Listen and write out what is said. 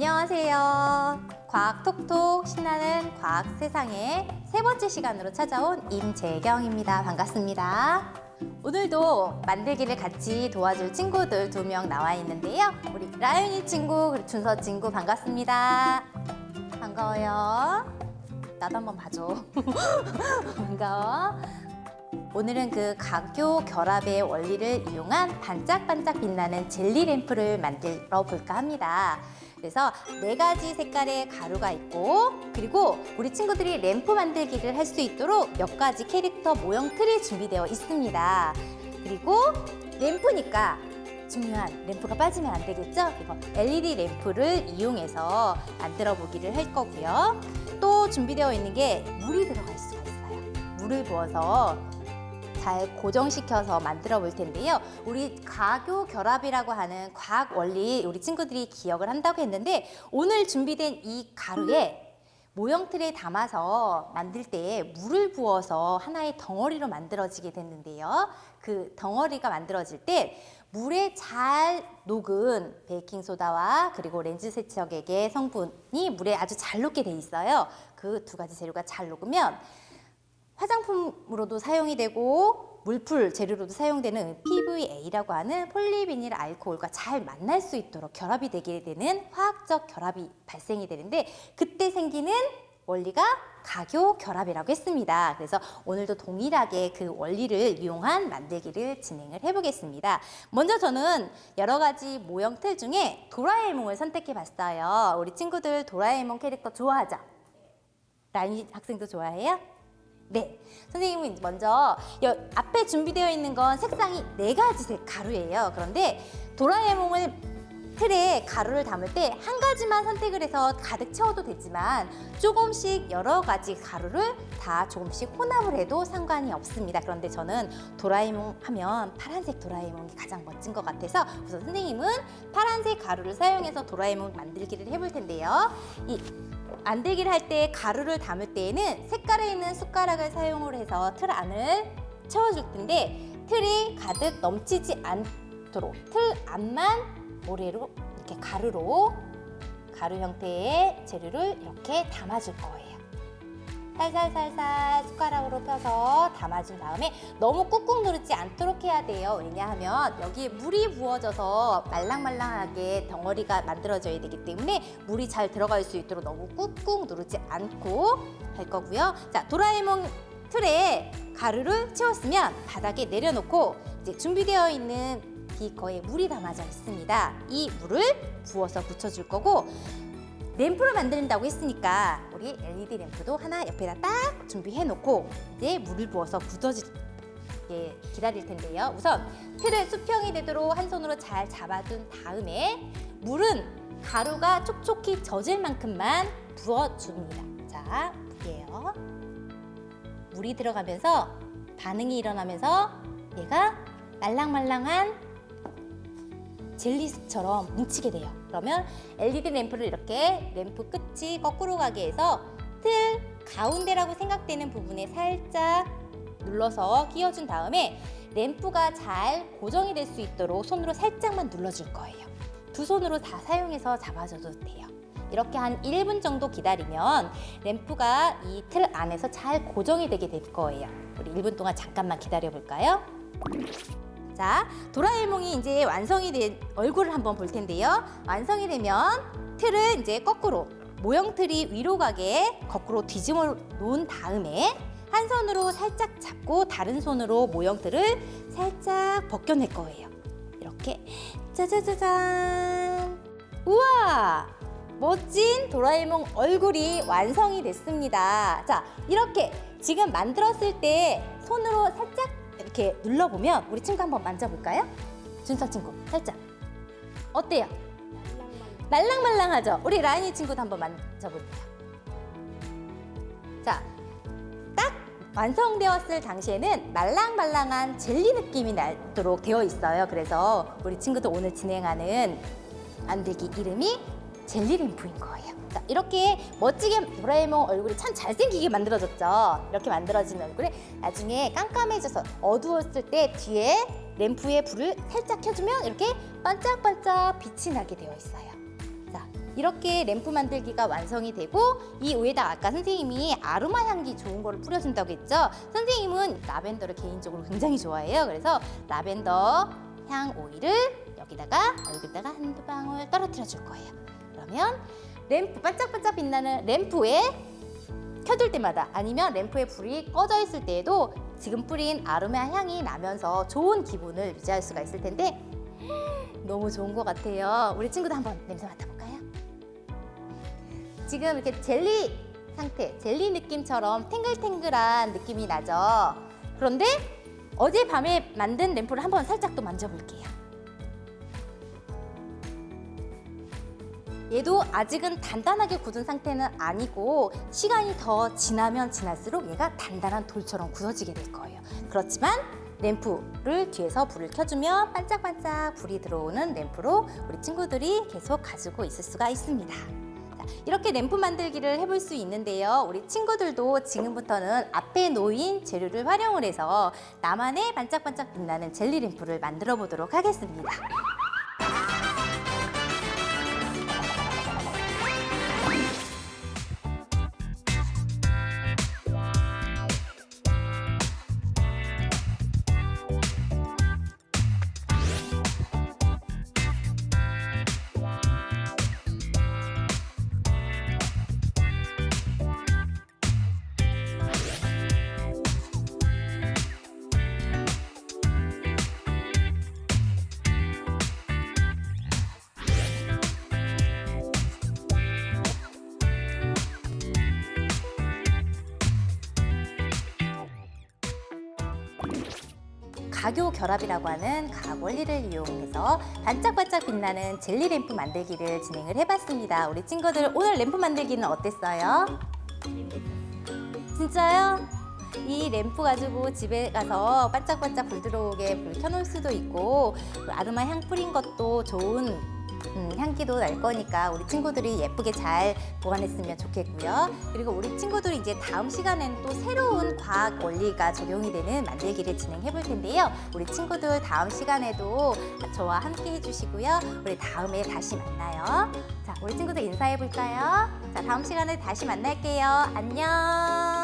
안녕하세요. 과학 톡톡 신나는 과학 세상의 세 번째 시간으로 찾아온 임재경입니다. 반갑습니다. 오늘도 만들기를 같이 도와줄 친구들 두 명 나와 있는데요. 우리 라윤이 친구, 그리고 준서 친구 반갑습니다. 반가워요. 나도 한번 봐줘. 반가워. 오늘은 그 각교 결합의 원리를 이용한 반짝반짝 빛나는 젤리 램프를 만들어 볼까 합니다. 그래서 네 가지 색깔의 가루가 있고 그리고 우리 친구들이 램프 만들기를 할 수 있도록 몇 가지 캐릭터 모형 틀이 준비되어 있습니다. 그리고 램프니까 중요한 램프가 빠지면 안 되겠죠? 이거 LED 램프를 이용해서 만들어 보기를 할 거고요. 또 준비되어 있는 게 물이 들어갈 수가 있어요. 물을 부어서 잘 고정시켜서 만들어 볼 텐데요. 우리 가교 결합이라고 하는 과학 원리 우리 친구들이 기억을 한다고 했는데 오늘 준비된 이 가루에 모형 틀에 담아서 만들 때 물을 부어서 하나의 덩어리로 만들어지게 됐는데요. 그 덩어리가 만들어질 때 물에 잘 녹은 베이킹 소다와 그리고 렌즈 세척액의 성분이 물에 아주 잘 녹게 돼 있어요. 그 두 가지 재료가 잘 녹으면 화장품으로도 사용이 되고 물풀 재료로도 사용되는 PVA라고 하는 폴리비닐 알코올과 잘 만날 수 있도록 결합이 되게 되는 화학적 결합이 발생이 되는데 그때 생기는 원리가 가교 결합이라고 했습니다. 그래서 오늘도 동일하게 그 원리를 이용한 만들기를 진행을 해보겠습니다. 먼저 저는 여러 가지 모형 틀 중에 도라에몽을 선택해 봤어요. 우리 친구들 도라에몽 캐릭터 좋아하죠? 라인 학생도 좋아해요? 네. 선생님은 먼저 여, 앞에 준비되어 있는 건 색상이 네 가지 색 가루예요. 그런데 도라에몽을 틀에 가루를 담을 때 한 가지만 선택을 해서 가득 채워도 되지만 조금씩 여러 가지 가루를 다 조금씩 혼합을 해도 상관이 없습니다. 그런데 저는 도라에몽 하면 파란색 도라에몽이 가장 멋진 것 같아서 우선 선생님은 파란색 가루를 사용해서 도라에몽 만들기를 해볼 텐데요. 이 만들기를 할 때 가루를 담을 때에는 색깔에 있는 숟가락을 사용을 해서 틀 안을 채워줄 텐데 틀이 가득 넘치지 않도록 틀 안만 모래로 이렇게 가루로 가루 형태의 재료를 이렇게 담아줄 거예요. 살살살살 숟가락으로 펴서 담아준 다음에 너무 꾹꾹 누르지 않도록 해야 돼요. 왜냐하면 여기에 물이 부어져서 말랑말랑하게 덩어리가 만들어져야 되기 때문에 물이 잘 들어갈 수 있도록 너무 꾹꾹 누르지 않고 할 거고요. 자, 도라에몽 틀에 가루를 채웠으면 바닥에 내려놓고 이제 준비되어 있는 비커에 물이 담아져 있습니다. 이 물을 부어서 붙여줄 거고 램프를 만든다고 했으니까 우리 LED 램프도 하나 옆에다 딱 준비해 놓고 이제 물을 부어서 굳어지게 기다릴 텐데요. 우선 틀을 수평이 되도록 한 손으로 잘 잡아둔 다음에 물은 가루가 촉촉히 젖을 만큼만 부어줍니다. 자, 볼게요. 물이 들어가면서 반응이 일어나면서 얘가 말랑말랑한 젤리처럼 뭉치게 돼요. 그러면 LED 램프를 이렇게 램프 끝이 거꾸로 가게 해서 틀 가운데라고 생각되는 부분에 살짝 눌러서 끼워준 다음에 램프가 잘 고정이 될 수 있도록 손으로 살짝만 눌러줄 거예요. 두 손으로 다 사용해서 잡아줘도 돼요. 이렇게 한 1분 정도 기다리면 램프가 이 틀 안에서 잘 고정이 되게 될 거예요. 우리 1분 동안 잠깐만 기다려 볼까요? 자, 도라에몽이 이제 완성이 된 얼굴을 한번 볼 텐데요. 완성이 되면 틀을 이제 거꾸로 모형 틀이 위로 가게 거꾸로 뒤집어 놓은 다음에 한 손으로 살짝 잡고 다른 손으로 모형 틀을 살짝 벗겨낼 거예요. 이렇게 짜자자잔. 우와! 멋진 도라에몽 얼굴이 완성이 됐습니다. 자, 이렇게 지금 만들었을 때 손으로 살짝 이렇게 눌러보면 우리 친구 한번 만져볼까요? 준서 친구, 살짝. 어때요? 말랑말랑하죠? 우리 라인이 친구도 한번 만져볼게요. 자, 딱 완성되었을 당시에는 말랑말랑한 젤리 느낌이 나도록 되어 있어요. 그래서 우리 친구도 오늘 진행하는 만들기 이름이 젤리 램프인 거예요. 자, 이렇게 멋지게 도라에몽 얼굴이 참 잘생기게 만들어졌죠. 이렇게 만들어진 얼굴에 나중에 깜깜해져서 어두웠을 때 뒤에 램프에 불을 살짝 켜주면 이렇게 반짝반짝 빛이 나게 되어 있어요. 자, 이렇게 램프 만들기가 완성이 되고 이 위에다 아까 선생님이 아로마 향기 좋은 거를 뿌려준다고 했죠. 선생님은 라벤더를 개인적으로 굉장히 좋아해요. 그래서 라벤더 향 오일을 여기다가 얼굴에다가 한두 방울 떨어뜨려 줄 거예요. 그러면 램프 반짝반짝 빛나는 램프에 켜둘 때마다 아니면 램프에 불이 꺼져 있을 때에도 지금 뿌린 아로마 향이 나면서 좋은 기분을 유지할 수가 있을 텐데 너무 좋은 것 같아요. 우리 친구도 한번 냄새 맡아볼까요? 지금 이렇게 젤리 상태, 젤리 느낌처럼 탱글탱글한 느낌이 나죠. 그런데 어젯밤에 만든 램프를 한번 살짝 또 만져볼게요. 얘도 아직은 단단하게 굳은 상태는 아니고 시간이 더 지나면 지날수록 얘가 단단한 돌처럼 굳어지게 될 거예요. 그렇지만 램프를 뒤에서 불을 켜주면 반짝반짝 불이 들어오는 램프로 우리 친구들이 계속 가지고 있을 수가 있습니다. 자, 이렇게 램프 만들기를 해볼 수 있는데요. 우리 친구들도 지금부터는 앞에 놓인 재료를 활용을 해서 나만의 반짝반짝 빛나는 젤리 램프를 만들어 보도록 하겠습니다. 가교 결합이라고 하는 가학 원리를 이용해서 반짝반짝 빛나는 젤리 램프 만들기를 진행을 해봤습니다. 우리 친구들 오늘 램프 만들기는 어땠어요? 진짜요? 이 램프 가지고 집에 가서 반짝반짝 불 들어오게 불 켜놓을 수도 있고 그 아로마 향 뿌린 것도 좋은 음, 향기도 날 거니까 우리 친구들이 예쁘게 잘 보관했으면 좋겠고요. 그리고 우리 친구들이 이제 다음 시간에는 또 새로운 과학 원리가 적용이 되는 만들기를 진행해 볼 텐데요. 우리 친구들 다음 시간에도 저와 함께 해주시고요. 우리 다음에 다시 만나요. 자, 우리 친구들 인사해 볼까요? 자, 다음 시간에 다시 만날게요. 안녕.